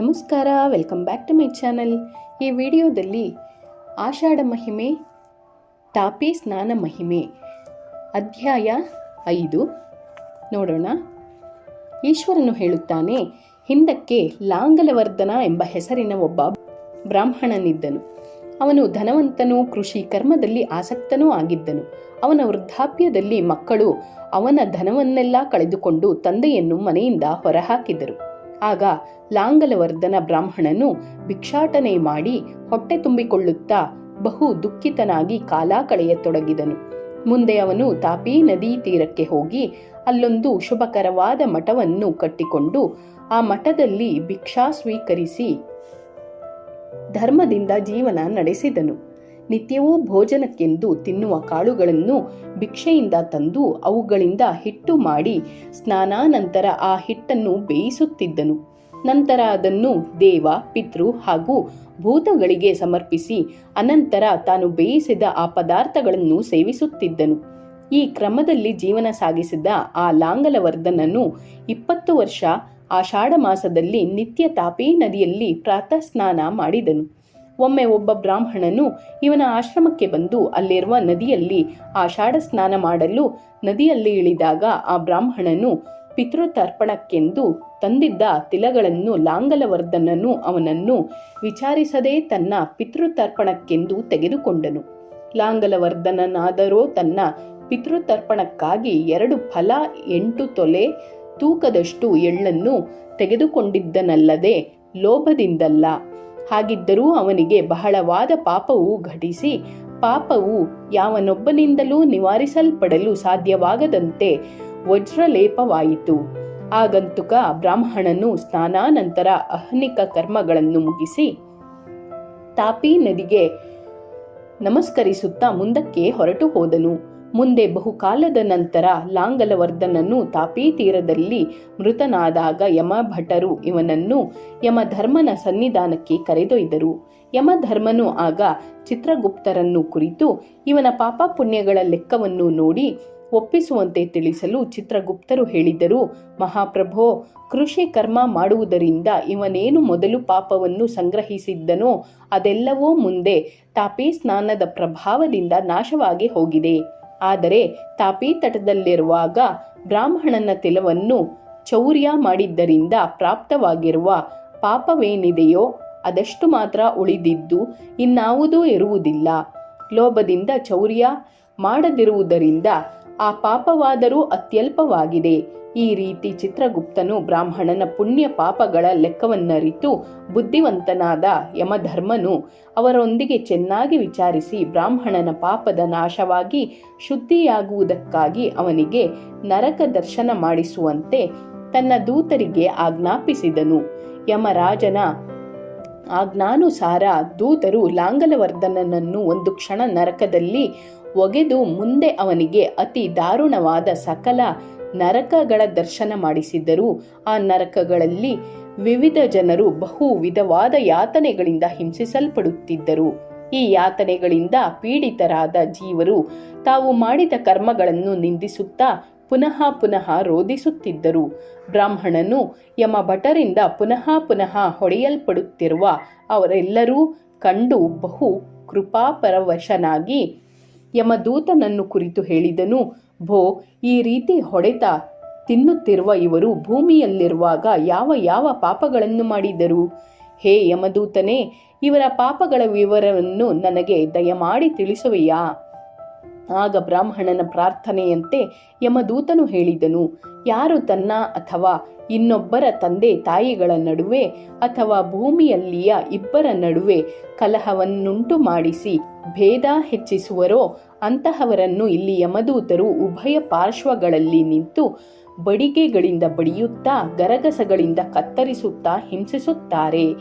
ನಮಸ್ಕಾರ welcome back to my channel ಈ ವಿಡಿಯೋದಲ್ಲಿ ಆಷಾಢ ಮಹಿಮೆ, ತಾಪಿ ಸ್ನಾನ ಮಹಿಮೆ, ಅಧ್ಯಾಯ ಐದು. ನೋಡೋಣ. ಈಶ್ವರನು ಹೇಳುತ್ತಾನೆ, ಹಿಂದಕ್ಕೆ ಲಾಂಗಲವರ್ಧನ ಎಂಬ ಹೆಸರಿನ ಒಬ್ಬ ಬ್ರಾಹ್ಮಣನಿದ್ದನು. ಅವನು ಧನವಂತನೂ ಕೃಷಿ ಕರ್ಮದಲ್ಲಿ ಆಸಕ್ತನೂ ಆಗಿದ್ದನು. ಅವನ ವೃದ್ಧಾಪ್ಯದಲ್ಲಿ ಮಕ್ಕಳು ಅವನ ಧನವನ್ನೆಲ್ಲ ಕಳೆದುಕೊಂಡು ತಂದೆಯನ್ನು ಮನೆಯಿಂದ ಹೊರಹಾಕಿದರು. ಆಗ ಲಾಂಗಲವರ್ಧನ ಬ್ರಾಹ್ಮಣನು ಭಿಕ್ಷಾಟನೆ ಮಾಡಿ ಹೊಟ್ಟೆ ತುಂಬಿಕೊಳ್ಳುತ್ತಾ ಬಹು ದುಃಖಿತನಾಗಿ ಕಾಲ ಕಳೆಯತೊಡಗಿದನು. ಮುಂದೆ ಅವನು ತಾಪಿ ನದಿ ತೀರಕ್ಕೆ ಹೋಗಿ ಅಲ್ಲೊಂದು ಶುಭಕರವಾದ ಮಠವನ್ನು ಕಟ್ಟಿಕೊಂಡು ಆ ಮಠದಲ್ಲಿ ಭಿಕ್ಷಾ ಸ್ವೀಕರಿಸಿ ಧರ್ಮದಿಂದ ಜೀವನ ನಡೆಸಿದನು. ನಿತ್ಯವೂ ಭೋಜನಕ್ಕೆಂದು ತಿನ್ನುವ ಕಾಳುಗಳನ್ನು ಭಿಕ್ಷೆಯಿಂದ ತಂದು ಅವುಗಳಿಂದ ಹಿಟ್ಟು ಮಾಡಿ ಸ್ನಾನಾನಂತರ ಆ ಹಿಟ್ಟನ್ನು ಬೇಯಿಸುತ್ತಿದ್ದನು. ನಂತರ ಅದನ್ನು ದೇವ, ಪಿತೃ ಹಾಗೂ ಭೂತಗಳಿಗೆ ಸಮರ್ಪಿಸಿ ಅನಂತರ ತಾನು ಬೇಯಿಸಿದ ಆ ಪದಾರ್ಥಗಳನ್ನು ಸೇವಿಸುತ್ತಿದ್ದನು. ಈ ಕ್ರಮದಲ್ಲಿ ಜೀವನ ಸಾಗಿಸಿದ ಆ ಲಾಂಗಲವರ್ಧನನು ಇಪ್ಪತ್ತು ವರ್ಷ ಆಷಾಢ ಮಾಸದಲ್ಲಿ ನಿತ್ಯ ತಾಪೇ ನದಿಯಲ್ಲಿ ಪ್ರಾತಃ ಸ್ನಾನ ಮಾಡಿದನು. ಒಮ್ಮೆ ಒಬ್ಬ ಬ್ರಾಹ್ಮಣನು ಇವನ ಆಶ್ರಮಕ್ಕೆ ಬಂದು ಅಲ್ಲಿರುವ ನದಿಯಲ್ಲಿ ಆಷಾಢ ಸ್ನಾನ ಮಾಡಲು ನದಿಯಲ್ಲಿ ಇಳಿದಾಗ ಆ ಬ್ರಾಹ್ಮಣನು ಪಿತೃತರ್ಪಣಕ್ಕೆಂದು ತಂದಿದ್ದ ತಿಲಗಳನ್ನು ಲಾಂಗಲವರ್ಧನನು ಅವನನ್ನು ವಿಚಾರಿಸದೆ ತನ್ನ ಪಿತೃತರ್ಪಣಕ್ಕೆಂದು ತೆಗೆದುಕೊಂಡನು. ಲಾಂಗಲವರ್ಧನನಾದರೋ ತನ್ನ ಪಿತೃತರ್ಪಣಕ್ಕಾಗಿ ಎರಡು ಫಲ, ಎಂಟು ತೊಲೆ, ತೂಕದಷ್ಟು ಎಳ್ಳನ್ನು ತೆಗೆದುಕೊಂಡಿದ್ದನಲ್ಲದೆ ಲೋಭದಿಂದಲ್ಲ. ಹಾಗಿದ್ದರೂ ಅವನಿಗೆ ಬಹಳವಾದ ಪಾಪವು ಘಟಿಸಿ, ಪಾಪವು ಯಾವನೊಬ್ಬನಿಂದಲೂ ನಿವಾರಿಸಲ್ಪಡಲು ಸಾಧ್ಯವಾಗದಂತೆ ವಜ್ರಲೇಪವಾಯಿತು. ಆಗಂತುಕ ಬ್ರಾಹ್ಮಣನು ಸ್ನಾನಾನಂತರ ಅಹ್ನಿಕ ಕರ್ಮಗಳನ್ನು ಮುಗಿಸಿ ತಾಪಿ ನದಿಗೆ ನಮಸ್ಕರಿಸುತ್ತಾ ಮುಂದಕ್ಕೆ ಹೊರಟು ಹೋದನು ಮುಂದೆ ಬಹುಕಾಲದ ನಂತರ ಲಾಂಗಲವರ್ಧನನು ತಾಪಿ ತೀರದಲ್ಲಿ ಮೃತನಾದಾಗ ಯಮಭಟರು ಇವನನ್ನು ಯಮಧರ್ಮನ ಸನ್ನಿಧಾನಕ್ಕೆ ಕರೆದೊಯ್ದರು. ಯಮಧರ್ಮನು ಆಗ ಚಿತ್ರಗುಪ್ತರನ್ನು ಕುರಿತು ಇವನ ಪಾಪ ಪುಣ್ಯಗಳ ಲೆಕ್ಕವನ್ನು ನೋಡಿ ಒಪ್ಪಿಸುವಂತೆ ತಿಳಿಸಲು ಚಿತ್ರಗುಪ್ತರು ಹೇಳಿದರು, ಮಹಾಪ್ರಭೋ, ಕೃಷಿ ಕರ್ಮ ಮಾಡುವುದರಿಂದ ಇವನೇನು ಮೊದಲು ಪಾಪವನ್ನು ಸಂಗ್ರಹಿಸಿದ್ದನೋ ಅದೆಲ್ಲವೂ ಮುಂದೆ ತಾಪಿ ಸ್ನಾನದ ಪ್ರಭಾವದಿಂದ ನಾಶವಾಗಿ ಹೋಗಿದೆ. ಆದರೆ ತಾಪಿ ತಟದಲ್ಲಿರುವಾಗ ಬ್ರಾಹ್ಮಣನ ತಿಲವನ್ನು ಚೌರ್ಯ ಮಾಡಿದ್ದರಿಂದ ಪ್ರಾಪ್ತವಾಗಿರುವ ಪಾಪವೇನಿದೆಯೋ ಅದಷ್ಟು ಮಾತ್ರ ಉಳಿದಿದ್ದು ಇನ್ನಾವುದೂ ಇರುವುದಿಲ್ಲ. ಲೋಭದಿಂದ ಚೌರ್ಯ ಮಾಡದಿರುವುದರಿಂದ ಆ ಪಾಪವಾದರೂ ಅತ್ಯಲ್ಪವಾಗಿದೆ. ಈ ರೀತಿ ಚಿತ್ರಗುಪ್ತನು ಬ್ರಾಹ್ಮಣನ ಪುಣ್ಯ ಪಾಪಗಳ ಲೆಕ್ಕವನ್ನರಿತು ಬುದ್ಧಿವಂತನಾದ ಯಮಧರ್ಮನು ಅವರೊಂದಿಗೆ ಚೆನ್ನಾಗಿ ವಿಚಾರಿಸಿ ಬ್ರಾಹ್ಮಣನ ಪಾಪದ ನಾಶವಾಗಿ ಶುದ್ಧಿಯಾಗುವುದಕ್ಕಾಗಿ ಅವನಿಗೆ ನರಕ ದರ್ಶನ ಮಾಡಿಸುವಂತೆ ತನ್ನ ದೂತರಿಗೆ ಆಜ್ಞಾಪಿಸಿದನು. ಯಮರಾಜನ ಆಜ್ಞಾನುಸಾರ ದೂತರು ಲಾಂಗಲವರ್ಧನನನ್ನು ಒಂದು ಕ್ಷಣ ನರಕದಲ್ಲಿ ಒಗೆದು ಮುಂದೆ ಅವನಿಗೆ ಅತಿ ದಾರುಣವಾದ ಸಕಲ ನರಕಗಳ ದರ್ಶನ ಮಾಡಿಸಿದ್ದರು. ಆ ನರಕಗಳಲ್ಲಿ ವಿವಿಧ ಜನರು ಬಹು ವಿಧವಾದ ಯಾತನೆಗಳಿಂದ ಹಿಂಸಿಸಲ್ಪಡುತ್ತಿದ್ದರು. ಈ ಯಾತನೆಗಳಿಂದ ಪೀಡಿತರಾದ ಜೀವರು ತಾವು ಮಾಡಿದ ಕರ್ಮಗಳನ್ನು ನಿಂದಿಸುತ್ತಾ ಪುನಃ ಪುನಃ ರೋಧಿಸುತ್ತಿದ್ದರು. ಬ್ರಾಹ್ಮಣನು ಯಮ ಭಟರಿಂದ ಪುನಃ ಪುನಃ ಹೊಡೆಯಲ್ಪಡುತ್ತಿರುವ ಅವರೆಲ್ಲರೂ ಕಂಡು ಬಹು ಕೃಪಾಪರವಶನಾಗಿ ಯಮದೂತನನ್ನು ಕುರಿತು ಹೇಳಿದನು, ಭೋ, ಈ ರೀತಿ ಹೊಡೆತ ತಿನ್ನುತ್ತಿರುವ ಇವರು ಭೂಮಿಯಲ್ಲಿರುವಾಗ ಯಾವ ಯಾವ ಪಾಪಗಳನ್ನು ಮಾಡಿದರು? ಹೇ ಯಮದೂತನೇ, ಇವರ ಪಾಪಗಳ ವಿವರವನ್ನು ನನಗೆ ದಯಮಾಡಿ ತಿಳಿಸುವೆಯಾ? ಆಗ ಬ್ರಾಹ್ಮಣನ ಪ್ರಾರ್ಥನೆಯಂತೆ ಯಮದೂತನು ಹೇಳಿದನು, ಯಾರು ತನ್ನ ಅಥವಾ ಇನ್ನೊಬ್ಬರ ತಂದೆ ತಾಯಿಗಳ ನಡುವೆ ಅಥವಾ ಭೂಮಿಯಲ್ಲಿಯ ಇಬ್ಬರ ನಡುವೆ ಕಲಹವನ್ನುಂಟು ಮಾಡಿಸಿ ಭೇದ ಹೆಚ್ಚಿಸುವರೋ ಅಂತಹವರನ್ನು ಇಲ್ಲಿ ಯಮದೂತರು ಉಭಯ ಪಾರ್ಶ್ವಗಳಲ್ಲಿ ನಿಂತು ಬಡಿಗೆಗಳಿಂದ ಬಡಿಯುತ್ತಾ ಗರಗಸಗಳಿಂದ ಕತ್ತರಿಸುತ್ತಾ ಹಿಂಸಿಸುತ್ತಾರೆ.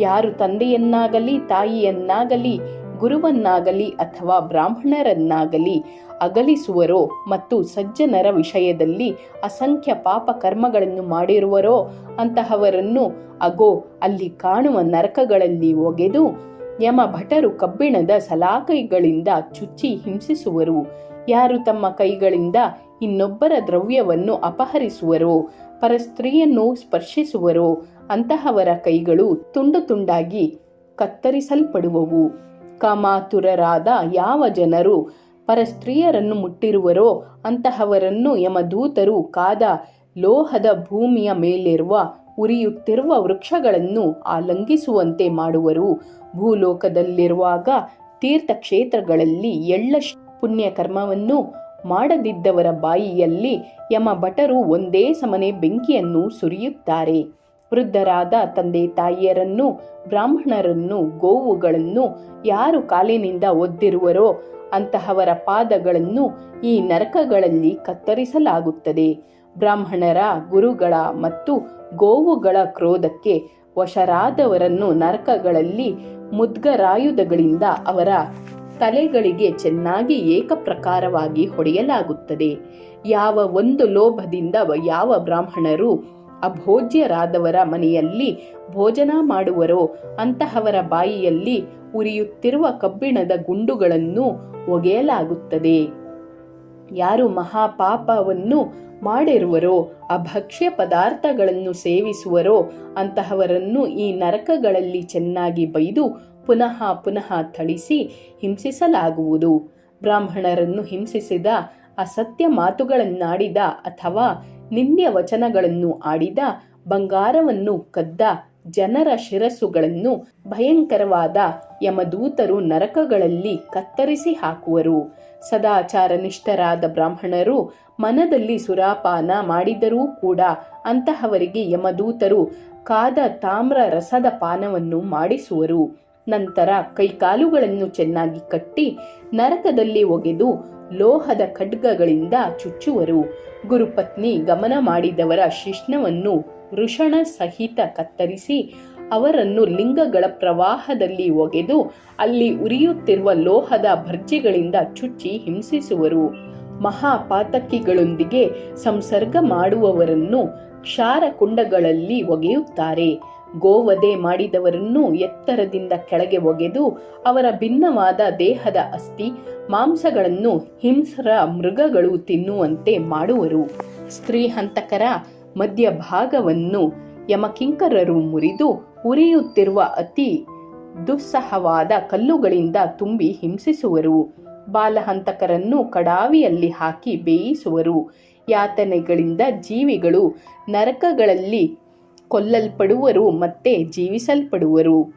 ಯಾರು ತಂದೆಯನ್ನಾಗಲಿ ತಾಯಿಯನ್ನಾಗಲಿ ಗುರುವನ್ನಾಗಲಿ ಅಥವಾ ಬ್ರಾಹ್ಮಣರನ್ನಾಗಲಿ ಅಗಲಿಸುವರೋ ಮತ್ತು ಸಜ್ಜನರ ವಿಷಯದಲ್ಲಿ ಅಸಂಖ್ಯ ಪಾಪ ಕರ್ಮಗಳನ್ನು ಮಾಡಿರುವರೋ ಅಂತಹವರನ್ನು ಅಗೋ ಅಲ್ಲಿ ಕಾಣುವ ನರಕಗಳಲ್ಲಿ ಒಗೆದು ಯಮ ಭಟರು ಕಬ್ಬಿಣದ ಸಲಾಕೈಗಳಿಂದ ಚುಚ್ಚಿ ಹಿಂಸಿಸುವರು. ಯಾರು ತಮ್ಮ ಕೈಗಳಿಂದ ಇನ್ನೊಬ್ಬರ ದ್ರವ್ಯವನ್ನು ಅಪಹರಿಸುವರೋ, ಪರಸ್ತ್ರೀಯನ್ನು ಸ್ಪರ್ಶಿಸುವರೋ, ಅಂತಹವರ ಕೈಗಳು ತುಂಡು ತುಂಡಾಗಿ ಕತ್ತರಿಸಲ್ಪಡುವವು. ಕಾಮಾತುರರಾದ ಯಾವ ಜನರು ಪರಸ್ತ್ರೀಯರನ್ನು ಮುಟ್ಟಿರುವರೋ, ಅಂತಹವರನ್ನು ಯಮದೂತರು ಕಾದ ಲೋಹದ ಭೂಮಿಯ ಮೇಲಿರುವ ಉರಿಯುತ್ತಿರುವ ವೃಕ್ಷಗಳನ್ನು ಆಲಂಘಿಸುವಂತೆ ಮಾಡುವರು. ಭೂಲೋಕದಲ್ಲಿರುವಾಗ ತೀರ್ಥಕ್ಷೇತ್ರಗಳಲ್ಲಿ ಎಳ್ಳ ಪುಣ್ಯಕರ್ಮವನ್ನು ಮಾಡದಿದ್ದವರ ಬಾಯಿಯಲ್ಲಿ ಯಮ ಭಟರು ಒಂದೇ ಸಮನೆ ಬೆಂಕಿಯನ್ನು ಸುರಿಯುತ್ತಾರೆ. ವೃದ್ಧರಾದ ತಂದೆ ತಾಯಿಯರನ್ನು, ಬ್ರಾಹ್ಮಣರನ್ನು, ಗೋವುಗಳನ್ನು ಯಾರು ಕಾಲಿನಿಂದ ಒದ್ದಿರುವರೋ ಅಂತಹವರ ಪಾದಗಳನ್ನು ಈ ನರಕಗಳಲ್ಲಿ ಕತ್ತರಿಸಲಾಗುತ್ತದೆ. ಬ್ರಾಹ್ಮಣರ ಗುರುಗಳ ಮತ್ತು ಗೋವುಗಳ ಕ್ರೋಧಕ್ಕೆ ವಶರಾದವರನ್ನು ನರಕಗಳಲ್ಲಿ ಮುದ್ಗರಾಯುಧಗಳಿಂದ ಅವರ ತಲೆಗಳಿಗೆ ಚೆನ್ನಾಗಿ ಏಕಪ್ರಕಾರವಾಗಿ ಹೊಡೆಯಲಾಗುತ್ತದೆ. ಯಾವ ಒಂದು ಲೋಭದಿಂದ ಯಾವ ಬ್ರಾಹ್ಮಣರು ಅಭೋಜ್ಯರಾದವರ ಮನೆಯಲ್ಲಿ ಭೋಜನ ಮಾಡುವರೋ, ಅಂತಹವರ ಬಾಯಿಯಲ್ಲಿ ಉರಿಯುತ್ತಿರುವ ಕಬ್ಬಿಣದ ಗುಂಡುಗಳನ್ನು ಒಗೆಯಲಾಗುತ್ತದೆ. ಯಾರು ಮಹಾಪಾಪವನ್ನು ಮಾಡಿರುವರೋ ಅಭಕ್ಷ್ಯ ಪದಾರ್ಥಗಳನ್ನು ಸೇವಿಸುವರೋ, ಅಂತಹವರನ್ನು ಈ ನರಕಗಳಲ್ಲಿ ಚೆನ್ನಾಗಿ ಬೈದು ಪುನಃ ಪುನಃ ಥಳಿಸಿ ಹಿಂಸಿಸಲಾಗುವುದು. ಬ್ರಾಹ್ಮಣರನ್ನು ಹಿಂಸಿಸಿದ, ಅಸತ್ಯ ಮಾತುಗಳನ್ನಾಡಿದ ಅಥವಾ ನಿಂದ್ಯ ವಚನಗಳನ್ನು ಆಡಿದ, ಬಂಗಾರವನ್ನು ಕದ್ದ ಜನರ ಶಿರಸ್ಸುಗಳನ್ನು ಭಯಂಕರವಾದ ಯಮದೂತರು ನರಕಗಳಲ್ಲಿ ಕತ್ತರಿಸಿ ಹಾಕುವರು. ಸದಾಚಾರ ನಿಷ್ಠರಾದ ಬ್ರಾಹ್ಮಣರು ಮನದಲ್ಲಿ ಸುರಾಪಾನ ಮಾಡಿದರೂ ಕೂಡ ಅಂತಹವರಿಗೆ ಯಮದೂತರು ಕಾದ ತಾಮ್ರ ರಸದ ಪಾನವನ್ನು ಮಾಡಿಸುವರು. ನಂತರ ಕೈಕಾಲುಗಳನ್ನು ಚೆನ್ನಾಗಿ ಕಟ್ಟಿ ನರಕದಲ್ಲಿ ಒಗೆದು ಲೋಹದ ಖಡ್ಗಗಳಿಂದ ಚುಚ್ಚುವರು. ಗುರುಪತ್ನಿ ಗಮನ ಮಾಡಿದವರ ಶಿಷ್ಣವನ್ನು ವೃಷಣ ಸಹಿತ ಕತ್ತರಿಸಿ ಅವರನ್ನು ಲಿಂಗಗಳ ಪ್ರವಾಹದಲ್ಲಿ ಒಗೆದು ಅಲ್ಲಿ ಉರಿಯುತ್ತಿರುವ ಲೋಹದ ಭರ್ಜಿಗಳಿಂದ ಚುಚ್ಚಿ ಹಿಂಸಿಸುವರು. ಮಹಾಪಾತಕಿಗಳೊಂದಿಗೆ ಸಂಸರ್ಗ ಮಾಡುವವರನ್ನು ಕ್ಷಾರಕುಂಡಗಳಲ್ಲಿ ಒಗೆಯುತ್ತಾರೆ. ಗೋವಧೆ ಮಾಡಿದವರನ್ನು ಎತ್ತರದಿಂದ ಕೆಳಗೆ ಒಗೆದು ಅವರ ಭಿನ್ನವಾದ ದೇಹದ ಅಸ್ಥಿ, ಮಾಂಸಗಳನ್ನು ಹಿಂಸ್ರ ಮೃಗಗಳು ತಿನ್ನುವಂತೆ ಮಾಡುವರು. ಸ್ತ್ರೀ ಹಂತಕರ ಮಧ್ಯಭಾಗವನ್ನು ಯಮಕಿಂಕರರು ಮುರಿದು ಉರಿಯುತ್ತಿರುವ ಅತಿ ದುಸ್ಸಹವಾದ ಕಲ್ಲುಗಳಿಂದ ತುಂಬಿ ಹಿಂಸಿಸುವರು. ಬಾಲಹಂತಕರನ್ನು ಕಡಾವಿಯಲ್ಲಿ ಹಾಕಿ ಬೇಯಿಸುವರು. ಯಾತನೆಗಳಿಂದ ಜೀವಿಗಳು ನರಕಗಳಲ್ಲಿ ಕೊಲ್ಲಲ್ಪಡುವರು ಮತ್ತೆ ಜೀವಿಸಲ್ಪಡುವರು.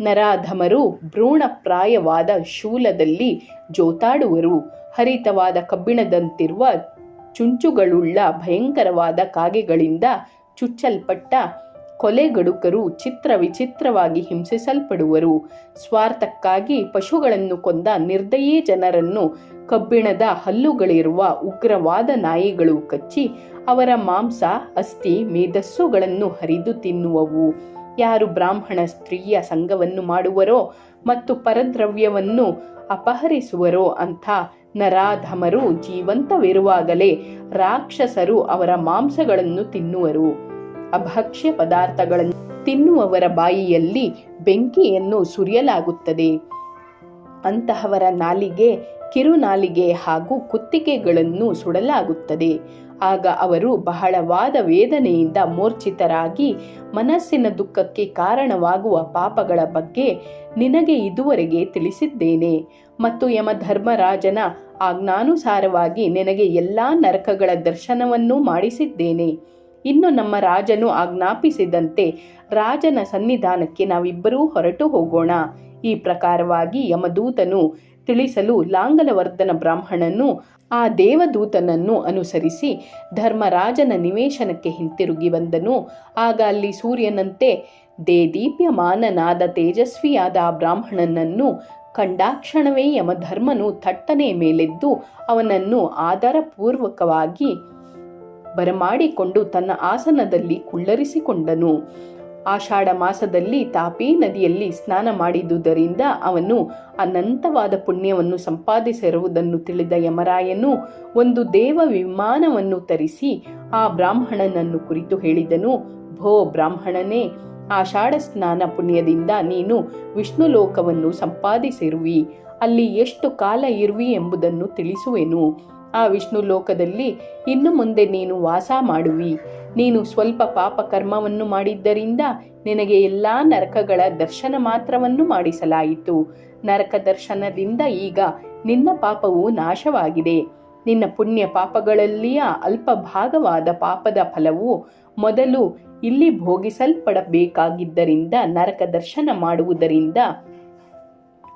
ನರಾಧಮರು ಭ್ರೂಣಪ್ರಾಯವಾದ ಶೂಲದಲ್ಲಿ ಜೋತಾಡುವರು. ಹರಿತವಾದ ಕಬ್ಬಿಣದಂತಿರುವ ಚುಂಚುಗಳುಳ್ಳ ಭಯಂಕರವಾದ ಕಾಗೆಗಳಿಂದ ಚುಚ್ಚಲ್ಪಟ್ಟ ಕೊಲೆಗಡುಕರು ಚಿತ್ರ ವಿಚಿತ್ರವಾಗಿ ಹಿಂಸಿಸಲ್ಪಡುವರು. ಸ್ವಾರ್ಥಕ್ಕಾಗಿ ಪಶುಗಳನ್ನು ಕೊಂದ ನಿರ್ದಯೇ ಜನರನ್ನು ಕಬ್ಬಿಣದ ಹಲ್ಲುಗಳಿರುವ ಉಗ್ರವಾದ ನಾಯಿಗಳು ಕಚ್ಚಿ ಅವರ ಮಾಂಸ, ಅಸ್ಥಿ, ಮೇಧಸ್ಸುಗಳನ್ನು ಹರಿದು ತಿನ್ನುವವು. ಯಾರು ಬ್ರಾಹ್ಮಣ ಸ್ತ್ರೀಯ ಸಂಘವನ್ನು ಮಾಡುವರೋ ಮತ್ತು ಪರದ್ರವ್ಯವನ್ನು ಅಪಹರಿಸುವರೋ ಅಂಥ ನರಾಧಮರು ಜೀವಂತವಿರುವಾಗಲೇ ರಾಕ್ಷಸರು ಅವರ ಮಾಂಸಗಳನ್ನು ತಿನ್ನುವರು. ಅಭಕ್ಷ್ಯ ಪದಾರ್ಥಗಳನ್ನು ತಿನ್ನುವವರ ಬಾಯಿಯಲ್ಲಿ ಬೆಂಕಿಯನ್ನು ಸುರಿಯಲಾಗುತ್ತದೆ. ಅಂತಹವರ ನಾಲಿಗೆ, ಕಿರುನಾಲಿಗೆ ಹಾಗೂ ಕುತ್ತಿಗೆಗಳನ್ನು ಸುಡಲಾಗುತ್ತದೆ. ಆಗ ಅವರು ಬಹಳವಾದ ವೇದನೆಯಿಂದ ಮೂರ್ಛಿತರಾಗಿ ಮನಸ್ಸಿನ ದುಃಖಕ್ಕೆ ಕಾರಣವಾಗುವ ಪಾಪಗಳ ಬಗ್ಗೆ ನಿನಗೆ ಇದುವರೆಗೆ ತಿಳಿಸಿದ್ದೇನೆ. ಮತ್ತು ಯಮಧರ್ಮರಾಜನ ಆಜ್ಞಾನುಸಾರವಾಗಿ ನಿನಗೆ ಎಲ್ಲ ನರಕಗಳ ದರ್ಶನವನ್ನೂ ಮಾಡಿಸಿದ್ದೇನೆ. ಇನ್ನು ನಮ್ಮ ರಾಜನು ಆಜ್ಞಾಪಿಸಿದಂತೆ ರಾಜನ ಸನ್ನಿಧಾನಕ್ಕೆ ನಾವಿಬ್ಬರೂ ಹೊರಟು ಹೋಗೋಣ. ಈ ಪ್ರಕಾರವಾಗಿ ಯಮದೂತನು ತಿಳಿಸಲು ಲಾಂಗಲವರ್ಧನ ಬ್ರಾಹ್ಮಣನು ಆ ದೇವದೂತನನ್ನು ಅನುಸರಿಸಿ ಧರ್ಮರಾಜನ ನಿವೇಶನಕ್ಕೆ ಹಿಂತಿರುಗಿ ಬಂದನು. ಆಗ ಅಲ್ಲಿ ಸೂರ್ಯನಂತೆ ದೇದೀಪ್ಯಮಾನನಾದ ತೇಜಸ್ವಿಯಾದ ಆ ಬ್ರಾಹ್ಮಣನನ್ನು ಕಂಡಾಕ್ಷಣವೇ ಯಮಧರ್ಮನು ಥಟ್ಟನೆ ಮೇಲೆದ್ದು ಅವನನ್ನು ಆದರಪೂರ್ವಕವಾಗಿ ಬರಮಾಡಿಕೊಂಡು ತನ್ನ ಆಸನದಲ್ಲಿ ಕುಳ್ಳರಿಸಿಕೊಂಡನು. ಆಷಾಢ ಮಾಸದಲ್ಲಿ ತಾಪಿ ನದಿಯಲ್ಲಿ ಸ್ನಾನ ಮಾಡಿದುದರಿಂದ ಅವನು ಅನಂತವಾದ ಪುಣ್ಯವನ್ನು ಸಂಪಾದಿಸಿರುವುದನ್ನು ತಿಳಿದ ಯಮರಾಯನು ಒಂದು ದೇವ ವಿಮಾನವನ್ನು ತರಿಸಿ ಆ ಬ್ರಾಹ್ಮಣನನ್ನು ಕುರಿತು ಹೇಳಿದನು, ಭೋ ಬ್ರಾಹ್ಮಣನೇ ಆಷಾಢ ಸ್ನಾನ ಪುಣ್ಯದಿಂದ ನೀನು ವಿಷ್ಣು ಲೋಕವನ್ನು ಸಂಪಾದಿಸಿರುವಿ. ಅಲ್ಲಿ ಎಷ್ಟು ಕಾಲ ಇರುವಿ ಎಂಬುದನ್ನು ತಿಳಿಸುವೆನು. ಆ ವಿಷ್ಣು ಲೋಕದಲ್ಲಿ ಇನ್ನು ಮುಂದೆ ನೀನು ವಾಸ ಮಾಡುವಿ. ನೀನು ಸ್ವಲ್ಪ ಪಾಪ ಕರ್ಮವನ್ನು ಮಾಡಿದ್ದರಿಂದ ನಿನಗೆ ಎಲ್ಲಾ ನರಕಗಳ ದರ್ಶನ ಮಾತ್ರವನ್ನು ಮಾಡಿಸಲಾಯಿತು. ನರಕ ದರ್ಶನದಿಂದ ಈಗ ನಿನ್ನ ಪಾಪವು ನಾಶವಾಗಿದೆ. ನಿನ್ನ ಪುಣ್ಯ ಪಾಪಗಳಲ್ಲಿಯ ಅಲ್ಪ ಭಾಗವಾದ ಪಾಪದ ಫಲವು ಮೊದಲು ಇಲ್ಲಿ ಭೋಗಿಸಲ್ಪಡಬೇಕಾಗಿದ್ದರಿಂದ ನರಕ ದರ್ಶನ ಮಾಡುವುದರಿಂದ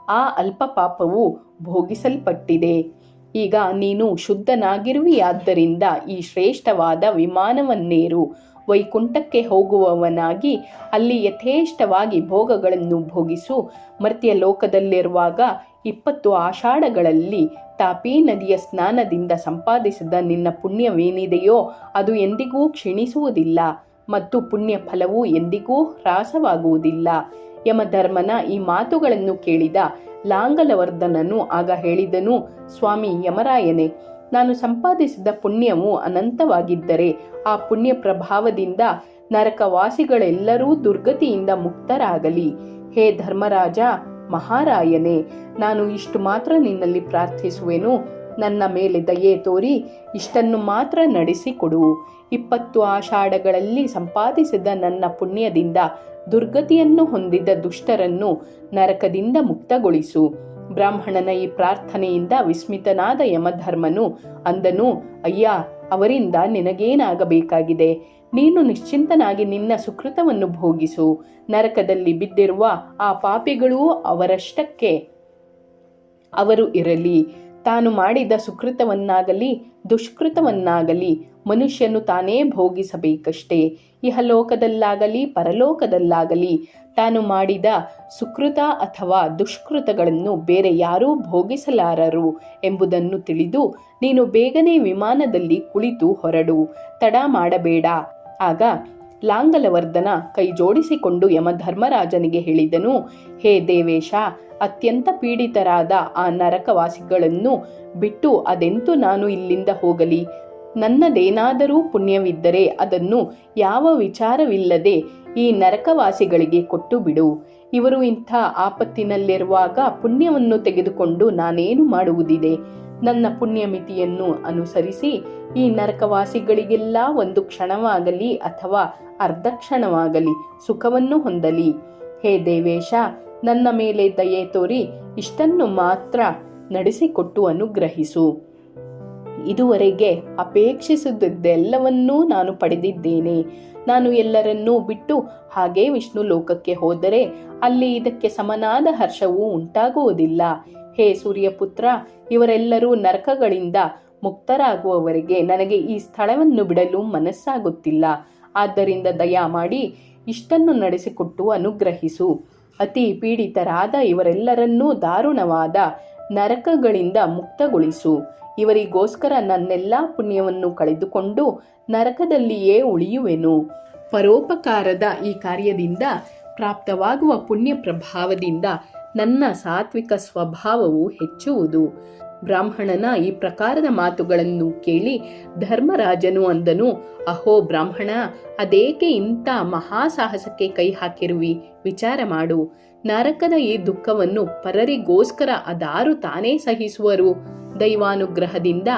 ಆ ಅಲ್ಪ ಪಾಪವು ಭೋಗಿಸಲ್ಪಟ್ಟಿದೆ. ಈಗ ನೀನು ಶುದ್ಧನಾಗಿರುವಿಯಾದ್ದರಿಂದ ಈ ಶ್ರೇಷ್ಠವಾದ ವಿಮಾನವನ್ನೇರು. ವೈಕುಂಠಕ್ಕೆ ಹೋಗುವವನಾಗಿ ಅಲ್ಲಿ ಯಥೇಷ್ಟವಾಗಿ ಭೋಗಗಳನ್ನು ಭೋಗಿಸು. ಮರ್ತ್ಯ ಲೋಕದಲ್ಲಿರುವಾಗ ಇಪ್ಪತ್ತು ಆಷಾಢಗಳಲ್ಲಿ ತಾಪಿ ನದಿಯ ಸ್ನಾನದಿಂದ ಸಂಪಾದಿಸಿದ ನಿನ್ನ ಪುಣ್ಯವೇನಿದೆಯೋ ಅದು ಎಂದಿಗೂ ಕ್ಷೀಣಿಸುವುದಿಲ್ಲ ಮತ್ತು ಪುಣ್ಯ ಫಲವು ಎಂದಿಗೂ ಹ್ರಾಸವಾಗುವುದಿಲ್ಲ. ಯಮಧರ್ಮನ ಈ ಮಾತುಗಳನ್ನು ಕೇಳಿದ ಲಾಂಗಲವರ್ಧನನು ಆಗ ಹೇಳಿದನು, ಸ್ವಾಮಿ ಯಮರಾಯನೇ, ನಾನು ಸಂಪಾದಿಸಿದ ಪುಣ್ಯವು ಅನಂತವಾಗಿದ್ದರೆ ಆ ಪುಣ್ಯ ಪ್ರಭಾವದಿಂದ ನರಕವಾಸಿಗಳೆಲ್ಲರೂ ದುರ್ಗತಿಯಿಂದ ಮುಕ್ತರಾಗಲಿ. ಹೇ ಧರ್ಮರಾಜ, ಮಹಾರಾಯನೇ, ನಾನು ಇಷ್ಟು ಮಾತ್ರ ನಿನ್ನಲ್ಲಿ ಪ್ರಾರ್ಥಿಸುವೆನು. ನನ್ನ ಮೇಲೆ ದಯೆ ತೋರಿ ಇಷ್ಟನ್ನು ಮಾತ್ರ ನಡೆಸಿಕೊಡು. ಇಪ್ಪತ್ತು ಆಷಾಢಗಳಲ್ಲಿ ಸಂಪಾದಿಸಿದ ನನ್ನ ಪುಣ್ಯದಿಂದ ದುರ್ಗತಿಯನ್ನು ಹೊಂದಿದ್ದ ದುಷ್ಟರನ್ನು ನರಕದಿಂದ ಮುಕ್ತಗೊಳಿಸು. ಬ್ರಾಹ್ಮಣನ ಈ ಪ್ರಾರ್ಥನೆಯಿಂದ ವಿಸ್ಮಿತನಾದ ಯಮಧರ್ಮನು ಅಂದನು, ಅಯ್ಯ, ಅವರಿಂದ ನಿನಗೇನಾಗಬೇಕಾಗಿದೆ? ನೀನು ನಿಶ್ಚಿಂತನಾಗಿ ನಿನ್ನ ಸುಕೃತವನ್ನು ಭೋಗಿಸು. ನರಕದಲ್ಲಿ ಬಿದ್ದಿರುವ ಆ ಪಾಪಿಗಳೂ ಅವರಷ್ಟಕ್ಕೆ ಅವರು ಇರಲಿ. ತಾನು ಮಾಡಿದ ಸುಕೃತವನ್ನಾಗಲಿ, ದುಷ್ಕೃತವನ್ನಾಗಲಿ ಮನುಷ್ಯನು ತಾನೇ ಭೋಗಿಸಬೇಕಷ್ಟೇ. ಇಹಲೋಕದಲ್ಲಾಗಲಿ, ಪರಲೋಕದಲ್ಲಾಗಲಿ, ತಾನು ಮಾಡಿದ ಸುಕೃತ ಅಥವಾ ದುಷ್ಕೃತಗಳನ್ನು ಬೇರೆ ಯಾರೂ ಭೋಗಿಸಲಾರರು ಎಂಬುದನ್ನು ತಿಳಿದು ನೀನು ಬೇಗನೆ ವಿಮಾನದಲ್ಲಿ ಕುಳಿತು ಹೊರಡು, ತಡ ಮಾಡಬೇಡ. ಆಗ ಲಾಂಗಲವರ್ಧನ ಕೈ ಜೋಡಿಸಿಕೊಂಡು ಯಮಧರ್ಮರಾಜನಿಗೆ ಹೇಳಿದನು, ಹೇ ದೇವೇಶ, ಅತ್ಯಂತ ಪೀಡಿತರಾದ ಆ ನರಕವಾಸಿಗಳನ್ನು ಬಿಟ್ಟು ಅದೆಂತೂ ನಾನು ಇಲ್ಲಿಂದ ಹೋಗಲಿ? ನನ್ನದೇನಾದರೂ ಪುಣ್ಯವಿದ್ದರೆ ಅದನ್ನು ಯಾವ ವಿಚಾರವಿಲ್ಲದೆ ಈ ನರಕವಾಸಿಗಳಿಗೆ ಕೊಟ್ಟು ಬಿಡು ಇವರು ಇಂಥ ಆಪತ್ತಿನಲ್ಲಿರುವಾಗ ಪುಣ್ಯವನ್ನು ತೆಗೆದುಕೊಂಡು ನಾನೇನು ಮಾಡುವುದಿದೆ? ನನ್ನ ಪುಣ್ಯಮಿತಿಯನ್ನು ಅನುಸರಿಸಿ ಈ ನರಕವಾಸಿಗಳಿಗೆಲ್ಲ ಒಂದು ಕ್ಷಣವಾಗಲಿ ಅಥವಾ ಅರ್ಧ ಕ್ಷಣವಾಗಲಿ ಸುಖವನ್ನು ಹೊಂದಲಿ. ಹೇ ದೇವೇಶ, ನನ್ನ ಮೇಲೆ ದಯೆ ತೋರಿ ಇಷ್ಟನ್ನು ಮಾತ್ರ ನಡೆಸಿಕೊಟ್ಟು ಅನುಗ್ರಹಿಸು. ಇದುವರೆಗೆ ಅಪೇಕ್ಷಿಸಿದ್ದೆಲ್ಲವನ್ನೂ ನಾನು ಪಡೆದಿದ್ದೇನೆ. ನಾನು ಎಲ್ಲರನ್ನೂ ಬಿಟ್ಟು ಹಾಗೇ ವಿಷ್ಣು ಲೋಕಕ್ಕೆ ಹೋದರೆ ಅಲ್ಲಿ ಇದಕ್ಕೆ ಸಮನಾದ ಹರ್ಷವೂ ಉಂಟಾಗುವುದಿಲ್ಲ. ಹೇ ಸೂರ್ಯಪುತ್ರ ಇವರೆಲ್ಲರೂ ನರಕಗಳಿಂದ ಮುಕ್ತರಾಗುವವರೆಗೆ ನನಗೆ ಈ ಸ್ಥಳವನ್ನು ಬಿಡಲು ಮನಸ್ಸಾಗುತ್ತಿಲ್ಲ. ಆದ್ದರಿಂದ ದಯಾ ಮಾಡಿ ಇಷ್ಟನ್ನು ನಡೆಸಿಕೊಟ್ಟು ಅನುಗ್ರಹಿಸು. ಅತಿ ಪೀಡಿತರಾದ ಇವರೆಲ್ಲರನ್ನೂ ದಾರುಣವಾದ ನರಕಗಳಿಂದ ಮುಕ್ತಗೊಳಿಸು. ಇವರಿಗೋಸ್ಕರ ನನ್ನೆಲ್ಲ ಪುಣ್ಯವನ್ನು ಕಳೆದುಕೊಂಡು ನರಕದಲ್ಲಿಯೇ ಉಳಿಯುವೆನು. ಪರೋಪಕಾರದ ಈ ಕಾರ್ಯದಿಂದ ಪ್ರಾಪ್ತವಾಗುವ ಪುಣ್ಯ ಪ್ರಭಾವದಿಂದ ನನ್ನ ಸಾತ್ವಿಕ ಸ್ವಭಾವವು ಹೆಚ್ಚುವುದು. ಬ್ರಾಹ್ಮಣನ ಈ ಪ್ರಕಾರದ ಮಾತುಗಳನ್ನು ಕೇಳಿ ಧರ್ಮರಾಜನು ಅಂದನು, ಅಹೋ ಬ್ರಾಹ್ಮಣ, ಅದೇಕೆ ಇಂಥ ಮಹಾಸಾಹಸಕ್ಕೆ ಕೈ ಹಾಕಿರುವಿ? ವಿಚಾರ ಮಾಡು. ನರಕದ ಈ ದುಃಖವನ್ನು ಪರರಿಗೋಸ್ಕರ ಅದಾರು ತಾನೇ ಸಹಿಸುವರು. ದೈವಾನುಗ್ರಹದಿಂದ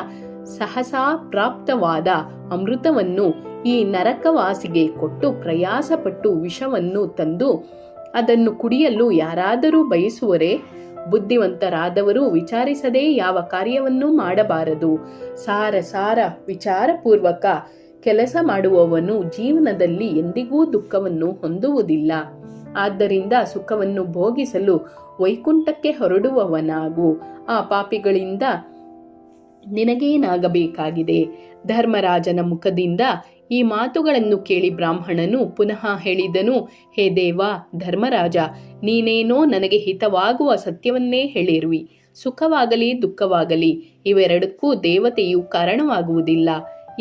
ಸಹಸಾ ಪ್ರಾಪ್ತವಾದ ಅಮೃತವನ್ನು ಈ ನರಕವಾಸಿಗೆ ಕೊಟ್ಟು ಪ್ರಯಾಸಪಟ್ಟು ವಿಷವನ್ನು ತಂದು ಅದನ್ನು ಕುಡಿಯಲು ಯಾರಾದರೂ ಬಯಸುವರೇ, ಬುದ್ಧಿವಂತರಾದವರು ವಿಚಾರಿಸದೆ ಯಾವ ಕಾರ್ಯವನ್ನೂ ಮಾಡಬಾರದು. ಸಾರ ಸಾರ ವಿಚಾರಪೂರ್ವಕ ಕೆಲಸ ಮಾಡುವವನು ಜೀವನದಲ್ಲಿ ಎಂದಿಗೂ ದುಃಖವನ್ನು ಹೊಂದುವುದಿಲ್ಲ. ಆದ್ದರಿಂದ ಸುಖವನ್ನು ಭೋಗಿಸಲು ವೈಕುಂಠಕ್ಕೆ ಹೊರಡುವವನಾಗು. ಆ ಪಾಪಿಗಳಿಂದ ನಿನಗೇನಾಗಬೇಕಾಗಿದೆ? ಧರ್ಮರಾಜನ ಮುಖದಿಂದ ಈ ಮಾತುಗಳನ್ನು ಕೇಳಿ ಬ್ರಾಹ್ಮಣನು ಪುನಃ ಹೇಳಿದನು, ಹೇ ದೇವ, ಧರ್ಮರಾಜ, ನೀನೇನೋ ನನಗೆ ಹಿತವಾಗುವ ಸತ್ಯವನ್ನೇ ಹೇಳಿರುವಿ. ಸುಖವಾಗಲಿ, ದುಃಖವಾಗಲಿ, ಇವೆರಡಕ್ಕೂ ದೇವತೆಯು ಕಾರಣವಾಗುವುದಿಲ್ಲ.